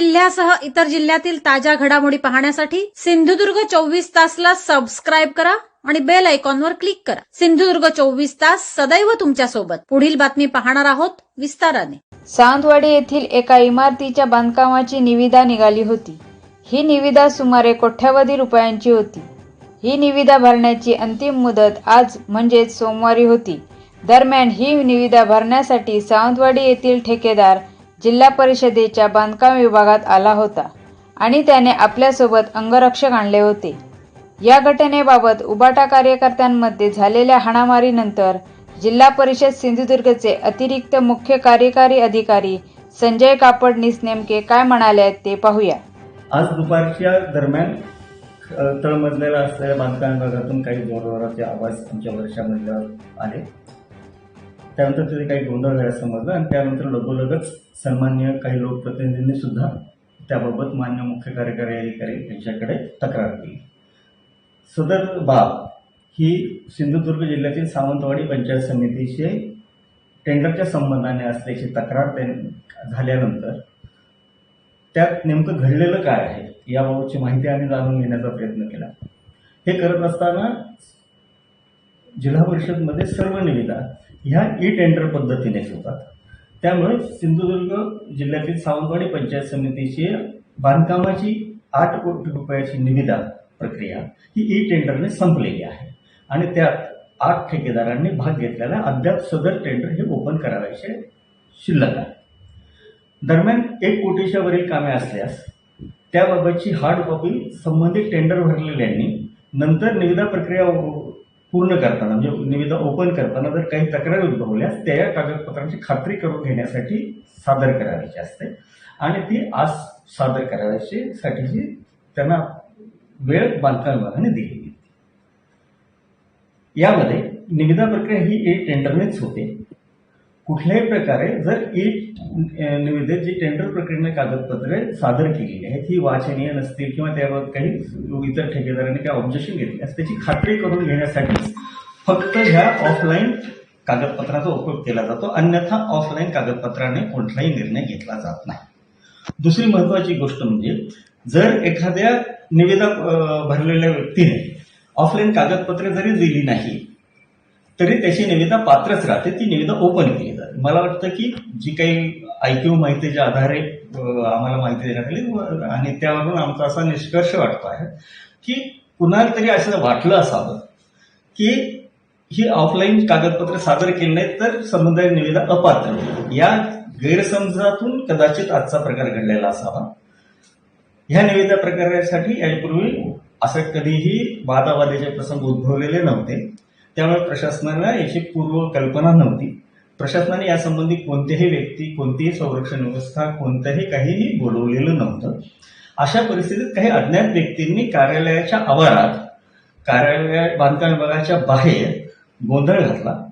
इतर जिल्ह्यातील ताज्या घडामोडी पाहण्यासाठी सिंधुदुर्ग चोवीस तासला सबस्क्राईब करा आणि बेल आयकॉनवर क्लिक करा. सिंधुदुर्ग चोवीस तास सदैव तुमच्यासोबत पुढील बातमी पाहणार आहोत विस्ताराने. सावंतवाडी येथील एका इमारतीच्या बांधकामाची निविदा निघाली होती. ही निविदा सुमारे कोट्यावधी रुपयांची होती. ही निविदा भरण्याची अंतिम मुदत आज म्हणजेच सोमवारी होती. दरम्यान ही निविदा भरण्यासाठी सावंतवाडी येथील ठेकेदार जिल्हा परिषदेच्या बांधकाम विभागात आला होता आणि त्याने आपल्यासोबत अंगरक्षक आणले होते. या घटनेबाबत उबाटा कार्यकर्त्यांमध्ये झालेल्या हाणामारीनंतर जिल्हा परिषद सिंधुदुर्गचे अतिरिक्त मुख्य कार्यकारी अधिकारी संजय कापडनीस नेमके काय म्हणाले आहेत ते पाहूया. आज दुपारच्या दरम्यान तळमजल्याला असलेल्या बांधकाम विभागातून काही जोरजोराचे आवाज आमच्या वर्षामधल्यावर आले. त्यानंतर तिथे काही गोंधळ झाला समजलं आणि त्यानंतर लगोलगच सन्मान्य काही लोकप्रतिनिधींनी सुद्धा त्याबाबत मान्य मुख्य कार्यकारी अधिकारी यांच्याकडे तक्रार केली. सदर बाब ही सिंधुदुर्ग जिल्ह्यातील सावंतवाडी पंचायत समितीचे टेंडरच्या संबंधाने असल्याची तक्रार त्यां- झाल्यानंतर त्यात नेमकं घडलेलं काय आहे याबाबतची माहिती आम्ही जाणून घेण्याचा प्रयत्न केला. हे करत असताना जिल्हा परिषदमध्ये सर्व निविदा ह्या ई टेंडर पद्धतीनेच होतात. त्यामुळे सिंधुदुर्ग जिल्ह्यातील सावंतवाडी पंचायत समितीची बांधकामाची आठ कोटी रुपयाची निविदा प्रक्रिया ही ई टेंडरने संपलेली आहे. आणि त्यात आठ ठेकेदारांनी भाग घेतलेला अद्याप सदर टेंडर हे ओपन करायचे शिल्लक आहे. दरम्यान एक कोटीच्या वरील कामे असल्यास त्याबाबतची हार्ड कॉपी संबंधित टेंडर भरलेल्यांनी नंतर निविदा प्रक्रिया पूर्ण करताना म्हणजे निविदा ओपन करताना जर काही तक्रारी उद्भवल्यास त्या या कागदपत्रांची खात्री करून घेण्यासाठी सादर करायची असते. आणि ती आज सादर करायची साठीची त्यांना वेळ बांधकाम विभागाने दिलेली यामध्ये निविदा प्रक्रिया ही एक टेंडरनेच होते. कुठल्याही प्रकारे जर ई निविदेत जी टेंडर प्रक्रियेने कागदपत्रे सादर केलेली आहेत ही वाचनीय नसतील किंवा त्यावर काही इतर ठेकेदारांनी काही ऑब्जेक्शन घेतली असं त्याची खात्री करून घेण्यासाठी फक्त ह्या ऑफलाईन कागदपत्राचा उपयोग केला जातो. अन्यथा ऑफलाईन कागदपत्राने कोणताही निर्णय घेतला जात नाही. दुसरी महत्वाची गोष्ट म्हणजे जर एखाद्या निविदा भरलेल्या व्यक्तीने ऑफलाईन कागदपत्रे जरी दिली नाही तरी त्याची निविदा पात्रच राहते ती निविदा ओपन केली जाते. मला वाटतं की जी काही आयक्यू माहितीच्या आधारे आम्हाला माहिती देण्यात आली आणि त्यावरून आमचा असा निष्कर्ष वाटतो आहे की कुणाला तरी असं वाटलं असावं की ही ऑफलाईन कागदपत्र सादर केली नाहीत तर समुदाय निविदा अपात्र या गैरसमजातून कदाचित आजचा प्रकार घडलेला असावा. ह्या निविदा प्रकारासाठी यापूर्वी असं कधीही वादावादीचे प्रसंग उद्भवलेले नव्हते. त्यामुळे प्रशासनाला याची पूर्व कल्पना नव्हती. प्रशासनाने यासंबंधी कोणत्याही व्यक्ती कोणतीही संरक्षण व्यवस्था कोणतंही काहीही बोलवलेलं नव्हतं. अशा परिस्थितीत काही अज्ञात व्यक्तींनी कार्यालयाच्या आवारात कार्यालय बांधकाम विभागाच्या बाहेर गोंधळ घातला.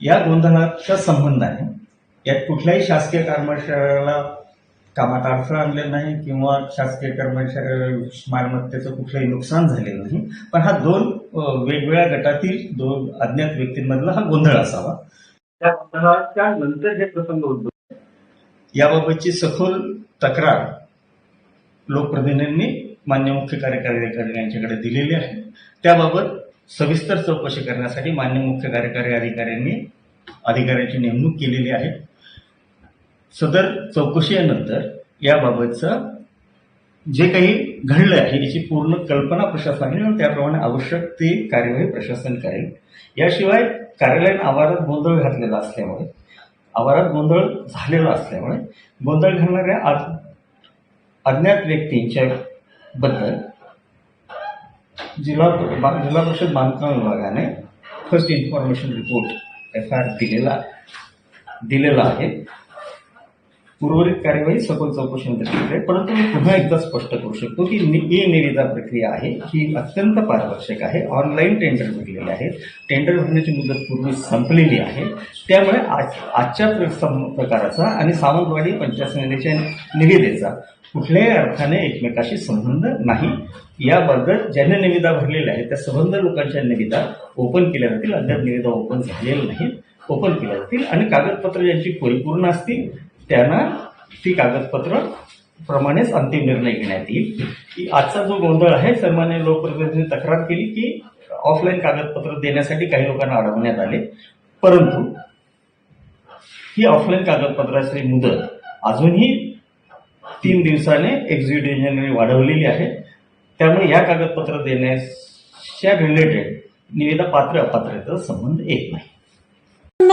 या गोंधळाच्या संबंधाने यात कुठल्याही शासकीय कर्मचाऱ्याला कामात अडथळा आणलेला नाही किंवा शासकीय कर्मचारी मालमत्तेचं कुठलंही नुकसान झालेलं नाही. पण हा दोन वेगवेगळ्या गटातील दोन अज्ञात व्यक्तींमधला हा गोंधळ असावा. त्या गोंधळाच्या नंतर हे प्रसंग उद्भवले याबाबतची सखोल तक्रार लोकप्रतिनिधींनी मान्य मुख्य कार्यकारी अधिकारी यांच्याकडे दिलेली आहे. त्याबाबत सविस्तर चौकशी करण्यासाठी मान्य मुख्य कार्यकारी अधिकाऱ्यांनी अधिकाऱ्याची नेमणूक केलेली आहे. सदर चौकशीनंतर याबाबतचं जे काही घडलं आहे याची पूर्ण कल्पना प्रशासनाने आणि त्याप्रमाणे आवश्यक ती कार्यवाही प्रशासन करेल. याशिवाय कार्यालयीन आवारात गोंधळ घातलेला असल्यामुळे आवारात गोंधळ झालेला असल्यामुळे गोंधळ घालणाऱ्या अज्ञात व्यक्तींच्या बद्दल जिल्हा जिल्हा परिषद बांधकाम विभागाने first information report F I R दिलेला दिलेला आहे. उर्वरित कार्यवाही सखोल चौकशीनंतर केली आहे परंतु मी पुन्हा एकदा स्पष्ट करू शकतो की ई निविदा प्रक्रिया आहे ही अत्यंत पारदर्शक आहे. ऑनलाईन टेंडर भरलेले आहेत. टेंडर भरण्याची मुदत पूर्वी संपलेली आहे. त्यामुळे आज आजच्या प्र- सम- प्रकाराचा आणि सावंतवाडी पंचायत समितीच्या निविदेचा कुठल्याही अर्थाने एकमेकाशी संबंध नाही. याबद्दल ज्यांनी निविदा भरलेल्या आहेत त्या संबंध लोकांच्या निविदा ओपन केल्या जातील. अद्याप निविदा ओपन झालेल्या नाहीत. ओपन केल्या जातील. आणि कागदपत्र ज्यांची परिपूर्ण असतील त्यांना ती कागदपत्र प्रमाणेच अंतिम निर्णय घेण्यात येईल. की आजचा जो गोंधळ आहे सन्मान्य लोकप्रतिनिधींनी तक्रार केली की ऑफलाईन कागदपत्र देण्यासाठी काही लोकांना अडवण्यात आले. परंतु ही ऑफलाईन कागदपत्राची मुदत अजूनही तीन दिवसाने एक्झिक्युटिव्ह वाढवलेली आहे. त्यामुळे या कागदपत्र देण्याच्या रिलेटेड निविदा पात्र अपात्रतेचा संबंध येत नाही.